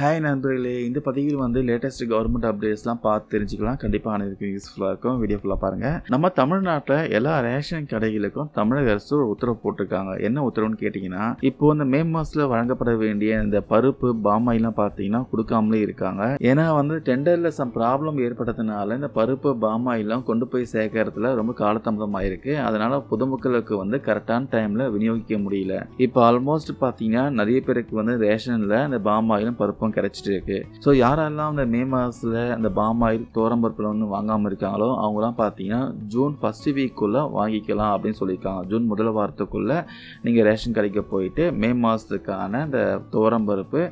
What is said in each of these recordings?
Hi நண்பர்களே இந்த பதிவில் வந்து லேட்டஸ்ட் கவர்மெண்ட் அப்டேட்ஸ்லாம் பார்த்து தெரிஞ்சுக்கலாம். கண்டிப்பாக அனைவருக்கும் யூஸ்ஃபுல்லாக இருக்கும். வீடியோ ஃபுல்லாக பாருங்கள் நம்ம தமிழ்நாட்டில் எல்லா ரேஷன் கடைகளுக்கும் தமிழக அரசு ஒரு உத்தரவு போட்டிருக்காங்க. என்ன உத்தரவுன்னு கேட்டிங்கன்னா இப்போ இந்த மே மாதத்தில் வழங்கப்பட வேண்டிய இந்த பருப்பு பாமாயிலாம் பார்த்தீங்கன்னா கொடுக்காமலே இருக்காங்க. ஏன்னா வந்து டெண்டரில் சம் ப்ராப்ளம் ஏற்பட்டதுனால இந்த பருப்பு பாமாயிலாம் கொண்டு போய் சேர்க்கறதுல ரொம்ப காலதாமதம் ஆயிருக்கு. அதனால பொதுமக்களுக்கு வந்து கரெக்டான டைமில் விநியோகிக்க முடியல. இப்போ ஆல்மோஸ்ட் பார்த்தீங்கன்னா நிறைய பேருக்கு வந்து ரேஷனில் இந்த பாமாயிலும் பருப்பும் கிடைச்சிட்டு இருக்கு. ஸோ யாரெல்லாம் அந்த மே மாதத்தில் அந்த பாமாயில் தோரம்பருப்பில் வந்து வாங்காமல் இருக்காங்களோ அவங்களாம் பார்த்தீங்கன்னா ஜூன் ஃபஸ்ட்டு வீக்குள்ளே வாங்கிக்கலாம் அப்படின்னு சொல்லியிருக்காங்க. ஜூன் முதல் வாரத்துக்குள்ளே நீங்கள் ரேஷன் கடைக்கு போயிட்டு மே மாதத்துக்கான அந்த தோரம்பருப்பு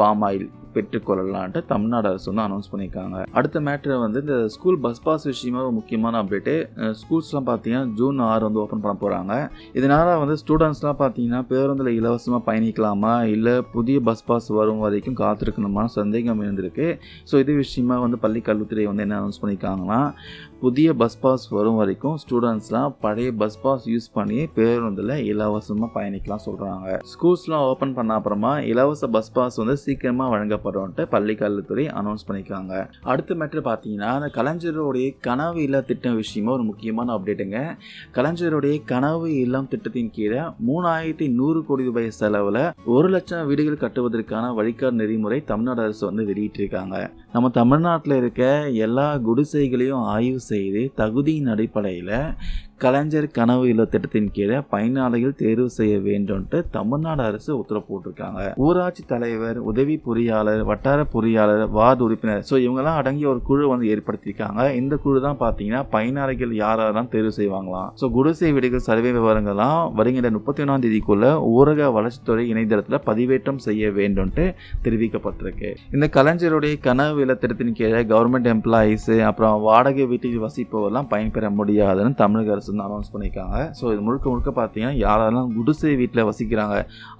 பாமாயில் பெற்றுக்கொள்ளலான்ட்டு தமிழ்நாடு அரசு வந்து அனௌன்ஸ் பண்ணியிருக்காங்க. அடுத்த மேட்ரு வந்து இந்த ஸ்கூல் பஸ் பாஸ் விஷயமா ஒரு முக்கியமான அப்டேட்டு ஸ்கூல்ஸ்லாம் பார்த்தீங்கன்னா ஜூன் ஆறு வந்து ஓப்பன் பண்ண போகிறாங்க இதனால் வந்து ஸ்டூடெண்ட்ஸ்லாம் பார்த்தீங்கன்னா பேருந்தில் இலவசமாக பயணிக்கலாமா? இல்லை புதிய பஸ் பாஸ் வரும் வரைக்கும் காத்திருக்கணுமான சந்தேகம் இருந்திருக்கு ஸோ இது விஷயமா வந்து பள்ளி கல்வித்துறை வந்து என்ன அனௌன்ஸ் பண்ணியிருக்காங்கன்னா புதிய பஸ் பாஸ் வரும் வரைக்கும் ஸ்டூடெண்ட்ஸ்லாம் பழைய பஸ் பாஸ் யூஸ் பண்ணி பேருந்தில் இலவசமாக பயணிக்கலாம் சொல்கிறாங்க ஸ்கூல்ஸ்லாம் ஓப்பன் பண்ண அப்புறமா இலவச பஸ் பாஸ் வந்து சீக்கிரமாக வழங்க பள்ளி பள்ளிக்கல்வித்துறை அனௌன்ஸ் பண்ணியிருக்காங்க. அடுத்த மேட்ரு பார்த்தீங்கன்னா அந்த கலைஞருடைய கனவு இல்ல திட்டம் விஷயமா ஒரு முக்கியமான அப்டேட்டுங்க கலைஞருடைய கனவு இல்லம் திட்டத்தின் கீழே மூணாயிரத்தி நூறு கோடி ரூபாய் செலவில் ஒரு லட்சம் வீடுகள் கட்டுவதற்கான வழிகாட்டு நெறிமுறை தமிழ்நாடு அரசு வந்து வெளியிட்டிருக்காங்க. நம்ம தமிழ்நாட்டில் இருக்க எல்லா குடிசைகளையும் ஆய்வு செய்து தகுதியின் அடிப்படையில் கலைஞர் கனவு இல்ல திட்டத்தின் கீழே பயனாளிகள் தேர்வு செய்ய வேண்டும்ட்டு தமிழ்நாடு அரசு உத்தரவு போட்டிருக்காங்க. ஊராட்சி தலைவர் உதவி பொறியாளர் வட்டார பொறியாளர் வார்டு உறுப்பினர். ஸோ இவங்கெல்லாம் அடங்கிய ஒரு குழு வந்து ஏற்படுத்தியிருக்காங்க. இந்த குழு தான் பார்த்தீங்கன்னா பயனாளிகள் யாரெல்லாம் தேர்வு செய்வாங்களாம். ஸோ குடிசை வீடுகள் சர்வே விவரங்கள்லாம் வருகின்ற முப்பத்தி ஒன்றாம் தேதிக்குள்ள ஊரக வளர்ச்சித்துறை இணையதளத்தில் பதிவேற்றம் செய்ய வேண்டும்ட்டு தெரிவிக்கப்பட்டிருக்கு. இந்த கலைஞருடைய கனவு இல்ல திட்டத்தின் கீழே கவர்மெண்ட் எம்ப்ளாயீஸ் அப்புறம் வாடகை வீட்டில் வசிப்பவர்லாம் பயன்பெற முடியாதுன்னு தமிழக அரசு வந்து அனௌன்ஸ் பண்ணியிருக்காங்க ஸோ இது முழுக்க முழுக்க பார்த்தீங்கன்னா யாரெல்லாம் குடிசை வீட்டில் வசிக்கிறாங்க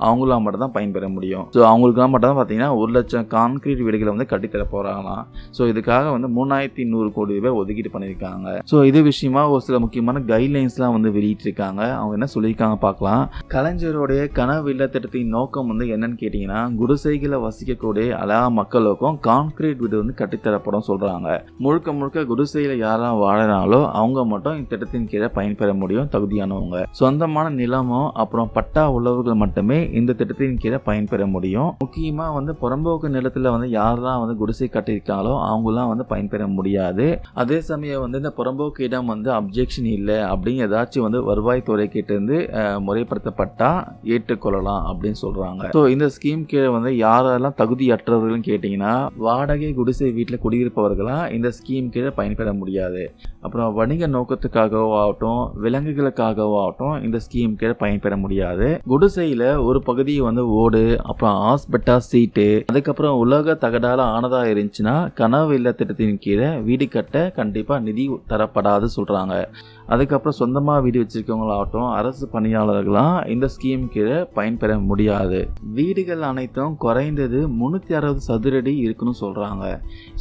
அவங்களாம் மட்டும் தான் பயன்பெற முடியும். ஸோ அவங்களுக்குலாம் மட்டும் தான் பார்த்தீங்கன்னா ஒரு லட்சம் கான்கிரீட் வீடுகளை வந்து கட்டித்தர போகிறாங்களாம் ஸோ இதுக்காக வந்து மூணாயிரத்தி நூறு கோடி ரூபாய் ஒதுக்கீடு பண்ணியிருக்காங்க ஸோ இது விஷயமா ஒரு சில முக்கியமான கைட்லைன்ஸ்லாம் வந்து வெளியிட்டிருக்காங்க. அவங்க என்ன சொல்லியிருக்காங்க பார்க்கலாம். கலைஞருடைய கனவு இல்ல திட்டத்தின் நோக்கம் வந்து என்னன்னு கேட்டிங்கன்னா குடிசைகளை வசிக்கக்கூடிய எல்லா மக்களுக்கும் கான்கிரீட் வீடு வந்து கட்டித்தரப்படும் சொல்கிறாங்க முழுக்க முழுக்க குடிசையில் யாரெல்லாம் வாழறாங்களோ அவங்க மட்டும் இந்த திட்டத்தின் கீழே பயன்பெற முடியும் தகுதியானவங்க. சொந்தமான நிலமோ அப்புறம் பட்டா உள்ளவர்கள் மட்டுமே இந்த திட்டத்தின் கீழே பயன்பெற முடியும். முக்கியமாக வந்து புறம்போக்கு நிலத்தில் வந்து யாரெல்லாம் வந்து குடிசை கட்டியிருக்காங்களோ அவங்களாம் வந்து பயன்பெற முடியாது. அதே சமயம் வந்து இந்த புறம்போக்கு இடம் வந்து அப்ஜெக்ஷன் இல்லை அப்படின்னு ஏதாச்சும் வந்து வருவாய்த்துறை கிட்டேருந்து முறைப்படுத்தப்பட்டா ஏற்றுக்கொள்ளலாம் அப்படின்னு சொல்கிறாங்க ஸோ இந்த ஸ்கீம் கீழே வந்து யாரெல்லாம் தகுதியற்றவர்கள்னு கேட்டிங்கன்னா வாடகை குடிசை வீட்டில் குடியிருப்பவர்களாக இந்த ஸ்கீம் கீழே பயன்பெற முடியாது. அப்புறம் வணிக நோக்கத்துக்காகவோ ஆகட்டும் விலங்குகளுக்காகவோ ஆகட்டும் இந்த ஸ்கீம் கீழே பயன்பெற முடியாது. குடிசையில் ஒரு பகுதி வந்து ஓடு அப்புறம் ஹாஸ்பிட்டா சீட்டு அதுக்கப்புறம் உலக தகடால ஆனதா இருந்துச்சுன்னா கனவு இல்ல திட்டத்தின் கீழே வீடு கட்ட கண்டிப்பாக நிதி தரப்படாது சொல்கிறாங்க அதுக்கப்புறம் சொந்தமாக வீடு வச்சுருக்கவங்களாகட்டும் அரசு பணியாளர்களாம் இந்த ஸ்கீம் கீழே பயன்பெற முடியாது. வீடுகள் அனைத்தும் குறைந்தது முந்நூற்றி அறுபது சதுரடி இருக்குன்னு சொல்கிறாங்க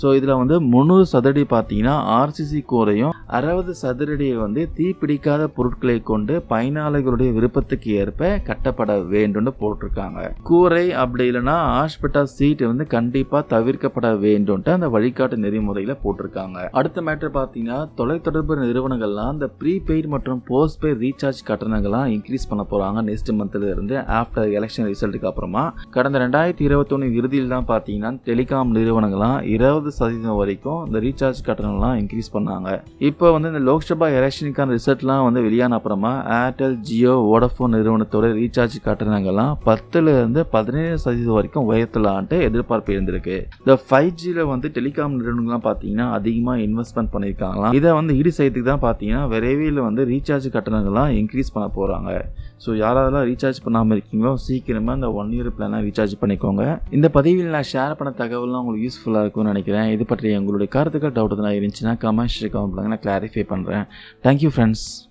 ஸோ இதில் வந்து முந்நூறு சதுரடி பார்த்தீங்கன்னா ஆர்சிசி கூரையும் அறுபது சதுரடியை வந்து பிடிக்காத பொருட்களை கொண்டு பயனாளிகளுடைய விருப்பத்துக்கு ஏற்ப கட்டப்பட வேண்டும்னு போட்டிருக்காங்க. கூரை அப்படி இல்லைன்னா ஹாஸ்பிட்டல் சீட் வந்து கண்டிப்பாக தவிர்க்கப்பட வேண்டும்ட்டு அந்த வழிகாட்டு நெறிமுறையில் போட்டிருக்காங்க. அடுத்த மேட்ரு பார்த்தீங்கன்னா தொலைத்தொடர்பு நிறுவனங்கள்லாம் இந்த ப்ரீபெய்ட் மற்றும் போஸ்ட் பெய்ட் ரீசார்ஜ் கட்டணங்கள்லாம் இன்க்ரீஸ் பண்ண போகிறாங்க நெக்ஸ்ட் மந்த்ல இருந்து ஆஃப்டர் எலெக்ஷன் ரிசல்ட்டுக்கு அப்புறமா. கடந்த ரெண்டாயிரத்தி இருபத்தொன்னு இறுதியில் தான் பார்த்தீங்கன்னா டெலிகாம் நிறுவனங்கள்லாம் இருபது சதவீதம் வரைக்கும் இந்த ரீசார்ஜ் கட்டணம்லாம் இன்க்ரீஸ் பண்ணாங்க. இப்போ வந்து இந்த லோக்சபா எலெக்ஷனுக்கான ரிசல்ட்லாம் வந்து வெளியான அப்புறமா ஏர்டெல் ஜியோ வோடஃபோன் நிறுவனத்தோட ரீசார்ஜ் கட்டணங்கள்லாம் பத்துலேருந்து பதினேழு சதவீதம் வரைக்கும் உயர்த்தலான்ட்டு எதிர்பார்ப்பு இருந்திருக்கு. இந்த ஃபைவ் ஜியில் வந்து டெலிகாம் நிறுவனங்கள்லாம் பார்த்தீங்கன்னா அதிகமாக இன்வெஸ்ட்மெண்ட் பண்ணியிருக்காங்களாம். இதை வந்து ஈடு செய்யறதுக்கு தான் பார்த்தீங்கன்னா விரைவில் வந்து ரீசார்ஜ் கட்டணங்கள்லாம் இன்க்ரீஸ் பண்ண போகிறாங்க ஸோ யாராவதெல்லாம் ரீசார்ஜ் பண்ணாமல் இருக்கீங்களோ சீக்கிரமாக இந்த ஒன் இயர் பிளானாக ரீசார்ஜ் பண்ணிக்கோங்க. இந்த பதிவில் நான் ஷேர் பண்ண தகவல்லாம் உங்களுக்கு யூஸ்ஃபுல்லாக இருக்கும்னு நினைக்கிறேன். இது பற்றி உங்களுடைய கருத்துக்கள் டவுட் எதுனா இருந்துச்சுன்னா கமெண்ட்ஸ் கமெண்ட் பண்ணுங்க. நான் கிளாரிஃபை பண்ணுறேன் தேங்க்யூ ஃப்ரெண்ட்ஸ் friends